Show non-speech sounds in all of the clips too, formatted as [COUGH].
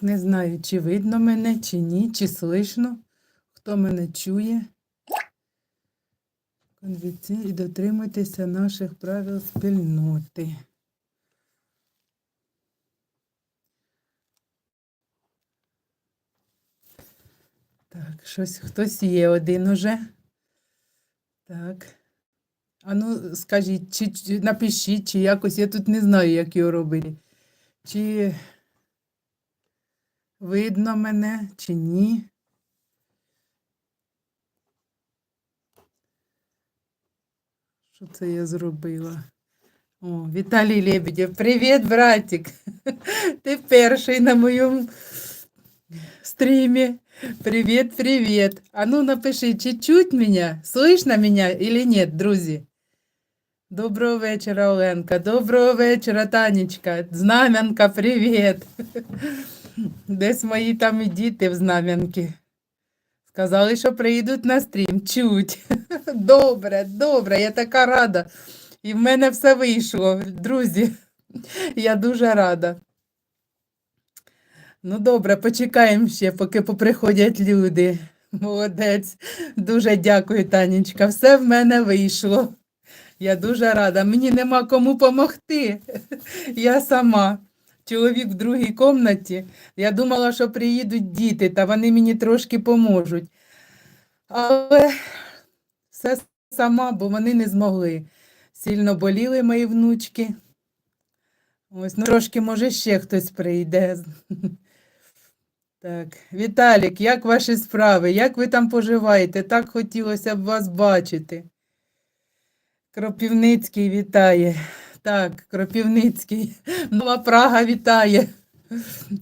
Не знаю, чи видно мене, чи ні, чи слышно, хто мене чує. Конвенційно і дотримуйтеся наших правил спільноти. Так, щось хтось є один уже. Так. А ну, скажіть, чи, чи напишіть, чи якось, я тут не знаю, як його робити. Чи видно мене, чи ні? Що це я зробила? О, Віталій Лебедєв, привіт, братик. [LAUGHS] Ти перший на моєму стрімі. Привіт, привіт. А ну напиши, чи чуть мене, слышно мене или нет, друзі? Доброго вечора, Оленка. Доброго вечора, Танечка. Знам'янка, привіт. [LAUGHS] Десь мої там і діти в знам'янки. Сказали, що приїдуть на стрім. Чуть. [LAUGHS] Добре, добре, я така рада. І в мене все вийшло, друзі. [LAUGHS] Я дуже рада. Ну, добре, почекаємо ще, поки поприходять люди. Молодець. Дуже дякую, Танечка. Все в мене вийшло. Я дуже рада. Мені нема кому помогти. [LAUGHS] Я сама. Чоловік в другій кімнаті. Я думала, що приїдуть діти, та вони мені трошки поможуть. Але все сама, бо вони не змогли. Сильно боліли мої внучки. Ось, ну трошки, може, ще хтось прийде. Так, Віталік, як ваші справи? Як ви там поживаєте? Так хотілося б вас бачити. Кропівницький вітає. Так, Кропівницький. Нова Прага вітає.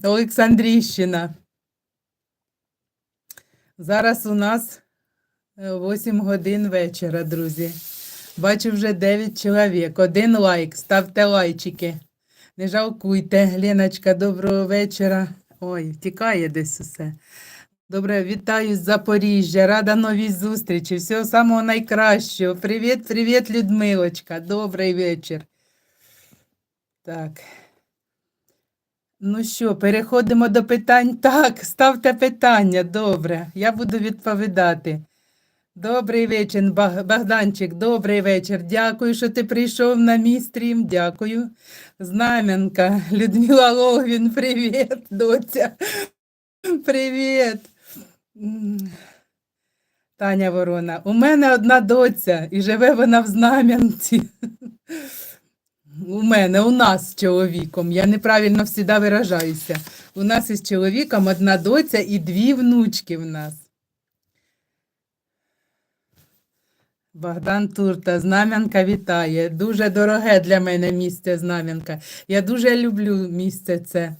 Олександрійщина. Зараз у нас 8 годин вечора, друзі. Бачу вже 9 чоловік. Один лайк. Ставте лайчики. Не жалкуйте. Леночка, доброго вечора. Ой, втікає десь усе. Добре, вітаю з Запоріжжя. Рада новій зустрічі. Всього самого найкращого. Привіт, привіт, Людмилочка. Добрий вечір. Так. Ну що, переходимо до питань. Так, ставте питання. Добре, я буду відповідати. Добрий вечір, Богданчик, добрий вечір. Дякую, що ти прийшов на мій стрім. Дякую. Знам'янка, Людмила Логвін, привіт, доця. Привіт. Таня Ворона. У мене одна доця, і живе вона в Знам'янці. У мене, у нас з чоловіком. Я неправильно завжди виражаюся. У нас із чоловіком одна доця і дві внучки в нас. Богдан Турта, Знам'янка вітає. Дуже дороге для мене місце Знам'янка. Я дуже люблю місце це.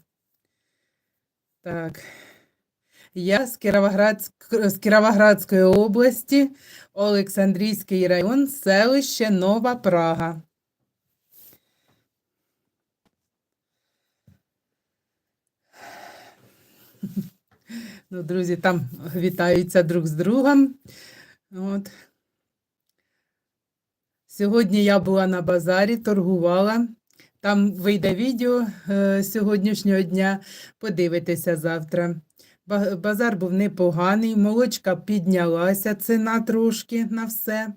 Так. Я з, Кіровоградськ- з Кіровоградської області, Олександрійський район, селище Нова Прага. Ну, друзі, там вітаються друг з другом. От. Сьогодні я була на базарі, торгувала. Там вийде відео е, сьогоднішнього дня. Подивитеся завтра. Базар був непоганий, молочка піднялася, ціна трошки на все.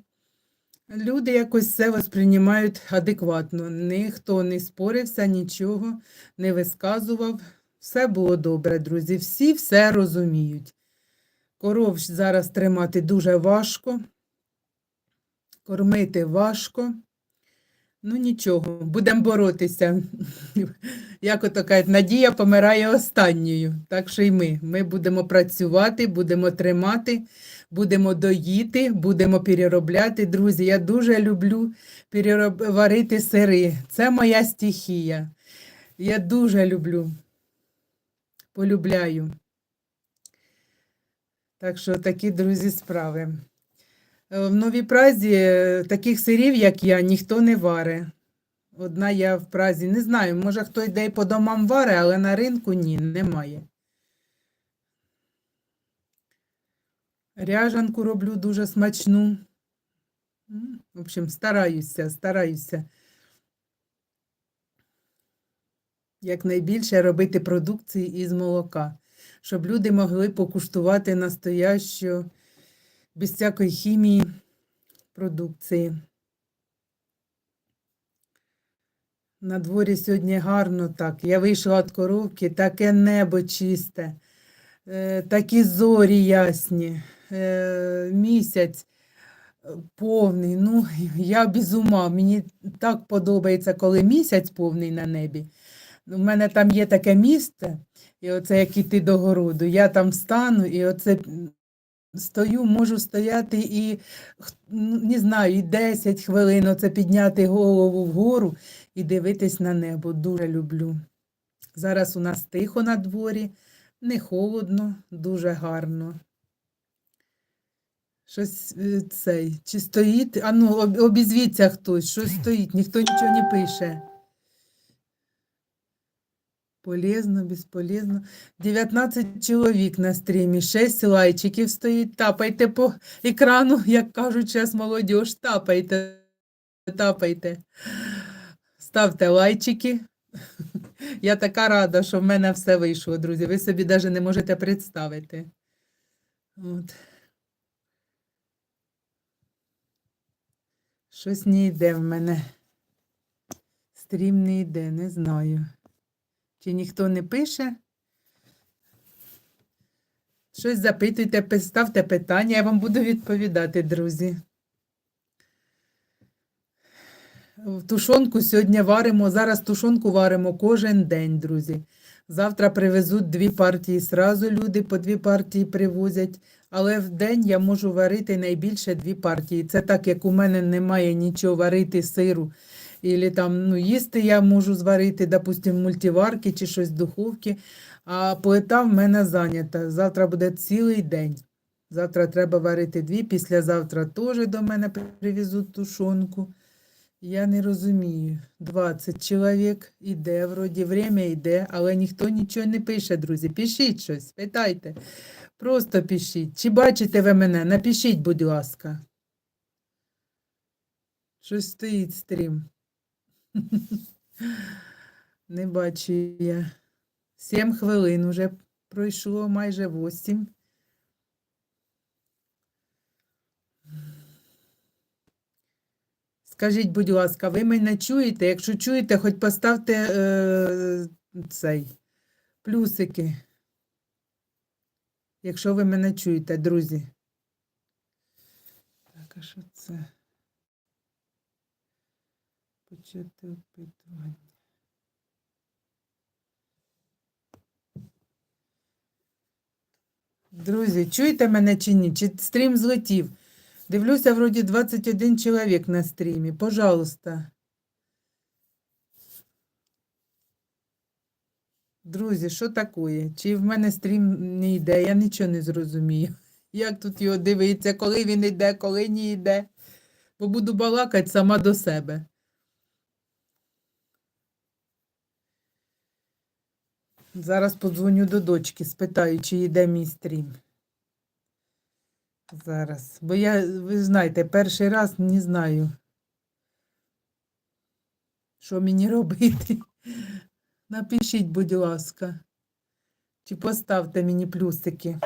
Люди якось все восприймають адекватно. Ніхто не спорився, нічого не висказував. Все було добре, друзі. Всі все розуміють. Коров зараз тримати дуже важко. Кормити важко. Ну нічого, будемо боротися. [LAUGHS] Як ото кажуть, надія помирає останньою. Так що й ми. Ми будемо працювати, будемо тримати, будемо доїти, будемо переробляти. Друзі, я дуже люблю перероб... сири. Це моя стихія. Я дуже люблю. Полюбляю. Так що такі, друзі, справи. Е, В Новій Празі е, таких сирів, як я, ніхто не варе. Одна я в Празі не знаю, може хто йде й по домам варе, але на ринку ні, немає. Ряжанку роблю дуже смачну. В общем, стараюся, стараюся. Якнайбільше робити продукції із молока, щоб люди могли покуштувати настоящу, без всякої хімії продукції. На дворі сьогодні гарно так. Я вийшла від коровки, таке небо чисте, е, такі зорі ясні, е, місяць повний. Ну, я без ума. Мені так подобається, коли місяць повний на небі. У мене там є таке місце, і оце як іти до городу. Я там стану, і оце стою, можу стояти і не знаю, і 10 хвилин оце підняти голову вгору і дивитись на небо. Дуже люблю. Зараз у нас тихо на дворі, не холодно, дуже гарно. Щось е, цей, чи стоїть, а ну, обізвіться хтось, щось стоїть, ніхто нічого не пише. Полезно, безполезно. 19 чоловік на стрімі, 6 лайчиків стоїть. Тапайте по екрану, [LAUGHS] як кажуть зараз молодіж, тапайте, тапайте. Ставте лайчики. [LAUGHS] Я така рада, що в мене все вийшло, друзі. Ви собі навіть не можете представити. От. Щось не йде в мене. Стрім не йде, не знаю. Чи ніхто не пише? Щось запитуйте, ставте питання, я вам буду відповідати, друзі. Тушонку сьогодні варимо, зараз тушонку варимо кожен день, друзі. Завтра привезуть дві партії сразу, люди по дві партії привозять, але в день я можу варити найбільше дві партії. Це так, як у мене немає нічого варити сиру. Ілі там, ну, їсти я можу зварити, допустим, в мультиварки чи щось в духовці, а плита в мене зайнята. Завтра буде цілий день. Завтра треба варити дві, післязавтра теж до мене привезуть тушонку. Я не розумію. 20 чоловік іде, вроді время йде, але ніхто нічого не пише, друзі. Пишіть щось, питайте. Просто пишіть. Чи бачите ви мене? Напишіть, будь ласка. Щось стоїть стрім. [LAUGHS] Не бачу я. Сім хвилин уже пройшло, майже восім. Скажіть, будь ласка, ви мене чуєте? Якщо чуєте, хоч поставте е, цей плюсики. Якщо ви мене чуєте, друзі. Так, а що це? Почати опитування. Друзі, чуєте мене чи ні? Чи стрім злетів? Дивлюся, вроді 21 чоловік на стрімі. Пожалуйста. Друзі, що таке? Чи в мене стрім не йде? Я нічого не зрозумію. Як тут його дивитися, коли він йде, коли не йде. Бо буду балакати сама до себе. Зараз подзвоню до дочки, спитаю, чи йде мій стрім. Зараз. Бо я, ви знаєте, перший раз не знаю, що мені [LAUGHS] робити. Напишіть, будь ласка. Чи поставте мені плюсики.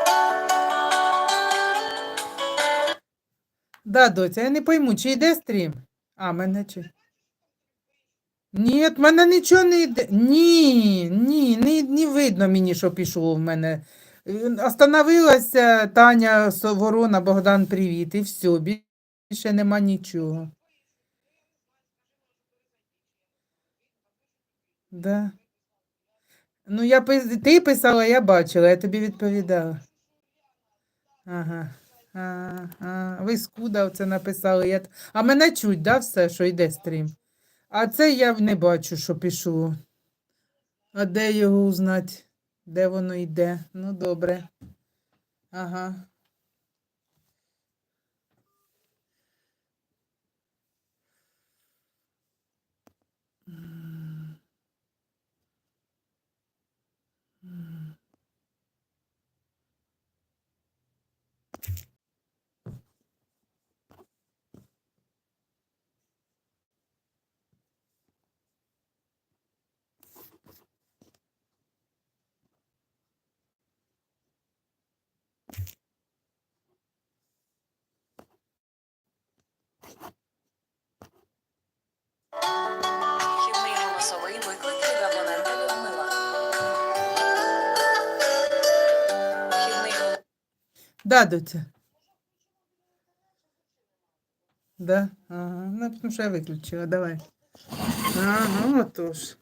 Да, доця, я не пойму, чи йде стрім? А, мене чи. Ні, в мене нічого не йде. Ні, ні, не, не видно мені, що пішло в мене. Остановилася Таня Со- Ворона, Богдан, привіт, і все, більше нема нічого. Да. Ну, я ти писала, я бачила, я тобі відповідала. Ага. А, а, ви скуда оце написали. Я... А мене чуть, да, все, що йде стрім? А це я не бачу, що пішло. А де його узнати? Де воно йде? Ну, добре. Ага. Да, доця. Да? Ага. Ну, тому що я виключила, давай. Ага, отож.